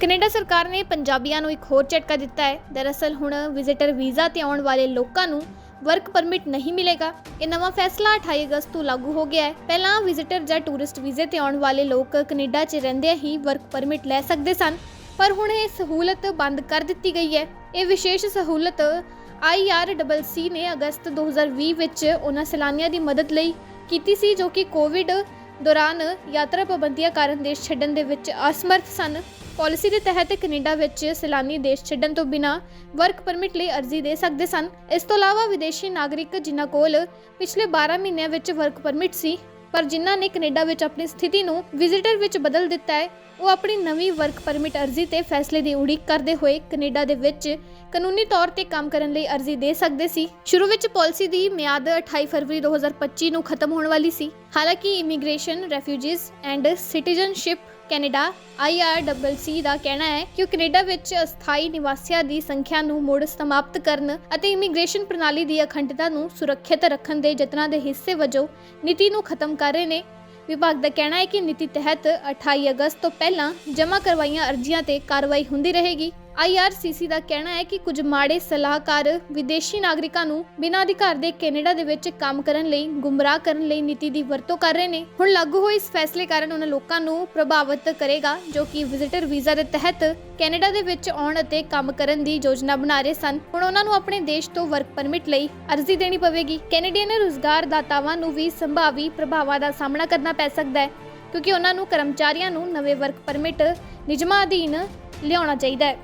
Canada ਸਰਕਾਰ ਨੇ ਪੰਜਾਬੀਆਂ ਨੂੰ ਇੱਕ ਹੋਰ ਝਟਕਾ ਦਿੱਤਾ ਹੈ। ਦਰਅਸਲ ਹੁਣ ਵਿਜ਼ਿਟਰ ਵੀਜ਼ਾ ਤੇ ਆਉਣ ਵਾਲੇ ਲੋਕਾਂ ਨੂੰ ਵਰਕ ਪਰਮਿਟ ਨਹੀਂ ਮਿਲੇਗਾ। ਇਹ ਨਵਾਂ ਫੈਸਲਾ 28 ਅਗਸਤ ਤੋਂ ਲਾਗੂ ਹੋ ਗਿਆ ਹੈ। ਪਹਿਲਾਂ ਵਿਜ਼ਿਟਰ ਜਾਂ ਟੂਰਿਸਟ ਵੀਜ਼ੇ ਤੇ ਆਉਣ ਵਾਲੇ ਲੋਕ ਕੈਨੇਡਾ 'ਚ ਰਹਿੰਦੇ ਹੀ ਵਰਕ ਪਰਮਿਟ ਲੈ ਸਕਦੇ ਸਨ। ਪਰ ਹੁਣ ਇਹ ਸਹੂਲਤ ਬੰਦ ਕਰ ਦਿੱਤੀ ਗਈ ਹੈ। ਇਹ ਵਿਸ਼ੇਸ਼ ਸਹੂਲਤ IRCC ਨੇ ਅਗਸਤ 2020 ਵਿੱਚ ਉਹਨਾਂ ਸੈਲਾਨੀਆਂ ਦੀ ਮਦਦ ਲਈ ਕੀਤੀ ਸੀ, ਜੋ ਕਿ ਕੋਵਿਡ ਦੌਰਾਨ ਯਾਤਰਾ ਪਾਬੰਦੀਆਂ ਕਾਰਨ ਦੇਸ਼ ਛੱਡਣ ਦੇ ਵਿੱਚ ਅਸਮਰਥ ਸਨ। ਪਾਲਿਸੀ ਦੇ ਤਹਿਤ ਕੈਨੇਡਾ ਵਿੱਚ ਸੈਲਾਨੀ ਦੇਸ਼ ਛੱਡਣ ਤੋਂ ਬਿਨਾਂ ਵਰਕ ਪਰਮਿਟ ਲਈ ਅਰਜ਼ੀ ਦੇ ਸਕਦੇ ਸਨ। ਇਸ ਤੋਂ ਇਲਾਵਾ ਵਿਦੇਸ਼ੀ ਨਾਗਰਿਕ ਜਿਨ੍ਹਾਂ ਕੋਲ ਪਿਛਲੇ 12 ਮਹੀਨਿਆਂ ਵਿੱਚ ਵਰਕ ਪਰਮਿਟ ਸੀ, ਪਰ ਜਿਨ੍ਹਾਂ ਨੇ ਕੈਨੇਡਾ ਵਿੱਚ ਆਪਣੀ ਸਥਿਤੀ ਨੂੰ ਵਿਜ਼ਿਟਰ ਵਿੱਚ ਬਦਲ ਦਿੱਤਾ ਹੈ ਉਹ ਆਪਣੀ ਨਵੀਂ ਵਰਕ ਪਰਮਿਟ ਅਰਜ਼ੀ ਤੇ ਫੈਸਲੇ ਦੀ ਉਡੀਕ ਕਰਦੇ ਹੋਏ ਕੈਨੇਡਾ ਦੇ ਵਿੱਚ ਕਾਨੂੰਨੀ ਤੌਰ ਤੇ ਕੰਮ ਕਰਨ ਲਈ ਅਰਜ਼ੀ ਦੇ ਸਕਦੇ ਸੀ। ਸ਼ੁਰੂ ਵਿੱਚ ਪਾਲਿਸੀ ਦੀ ਮਿਆਦ 28 ਫਰਵਰੀ 2025 ਨੂੰ ਖਤਮ ਹੋਣ ਵਾਲੀ ਸੀ। ਹਾਲਾਂਕਿ immigration, refugees and citizenship Canada IRCC ਦਾ ਕਹਿਣਾ ਹੈ ਕਿ ਉਹ ਕੈਨੇਡਾ ਵਿੱਚ ਅਸਥਾਈ ਨਿਵਾਸੀਆਂ ਦੀ ਸੰਖਿਆ ਨੂੰ ਮੁੜ ਸਮਾਪਤ ਕਰਨ ਅਤੇ ਇਮੀਗ੍ਰੇਸ਼ਨ ਪ੍ਰਣਾਲੀ ਦੀ ਅਖੰਡਤਾ ਨੂੰ ਸੁਰੱਖਿਅਤ ਰੱਖਣ ਦੇ ਯਤਨਾਂ ਦੇ ਹਿੱਸੇ ਵਜੋਂ ਨੀਤੀ ਨੂੰ ਖਤਮ ਕਰ ਰਹੇ ਨੇ। ਵਿਭਾਗ ਦਾ ਕਹਿਣਾ ਹੈ ਕਿ ਨੀਤੀ ਤਹਿਤ 28 ਅਗਸਤ ਤੋਂ ਪਹਿਲਾਂ ਜਮ੍ਹਾਂ ਕਰਵਾਈਆਂ ਅਰਜ਼ੀਆਂ ਤੇ ਕਾਰਵਾਈ ਹੁੰਦੀ ਰਹੇਗੀ। IRCC ਦਾ ਕਹਿਣਾ ਹੈ ਕਿ ਕੁਝ ਮਾੜੇ ਸਲਾਹਕਾਰ ਵਿਦੇਸ਼ੀ ਨਾਗਰਿਕਾਂ ਨੂੰ ਬਿਨਾਂ ਅਧਿਕਾਰ ਦੇ ਕੈਨੇਡਾ ਦੇ ਵਿੱਚ ਕੰਮ ਕਰਨ ਲਈ, ਗੁੰਮਰਾਹ ਕਰਨ ਲਈ ਨੀਤੀ ਦੀ ਵਰਤੋਂ ਕਰ ਰਹੇ ਨੇ। ਹੁਣ ਲਾਗੂ ਹੋਏ ਇਸ ਫੈਸਲੇ ਕਾਰਨ ਉਹਨਾਂ ਲੋਕਾਂ ਨੂੰ ਪ੍ਰਭਾਵਿਤ ਕਰੇਗਾ, ਜੋ ਕਿ ਵਿਜ਼ਿਟਰ ਵੀਜ਼ਾ ਦੇ ਤਹਿਤ ਕੈਨੇਡਾ ਦੇ ਵਿੱਚ ਆਉਣ ਅਤੇ ਕੰਮ ਕਰਨ ਦੀ ਯੋਜਨਾ ਬਣਾ ਰਹੇ ਸਨ। ਹੁਣ ਉਹਨਾਂ ਨੂੰ ਆਪਣੇ ਦੇਸ਼ ਤੋਂ ਵਰਕ ਪਰਮਿਟ ਲਈ ਅਰਜ਼ੀ ਦੇਣੀ ਪਵੇਗੀ। ਕੈਨੇਡੀਅਨ ਰੁਜ਼ਗਾਰ ਦਾਤਾਵਾਂ ਨੂੰ ਵੀ ਸੰਭਾਵੀ ਪ੍ਰਭਾਵਾਂ ਦਾ ਸਾਹਮਣਾ ਕਰਨਾ ਪੈ ਸਕਦਾ ਹੈ, ਕਿਉਂਕਿ ਉਹਨਾਂ ਨੂੰ ਕਰਮਚਾਰੀਆਂ ਨੂੰ ਨਵੇਂ ਵਰਕ ਪਰਮਿਟ ਨਿਯਮਾਂ ਅਧੀਨ ਲਿਆਉਣਾ ਚਾਹੀਦਾ ਹੈ।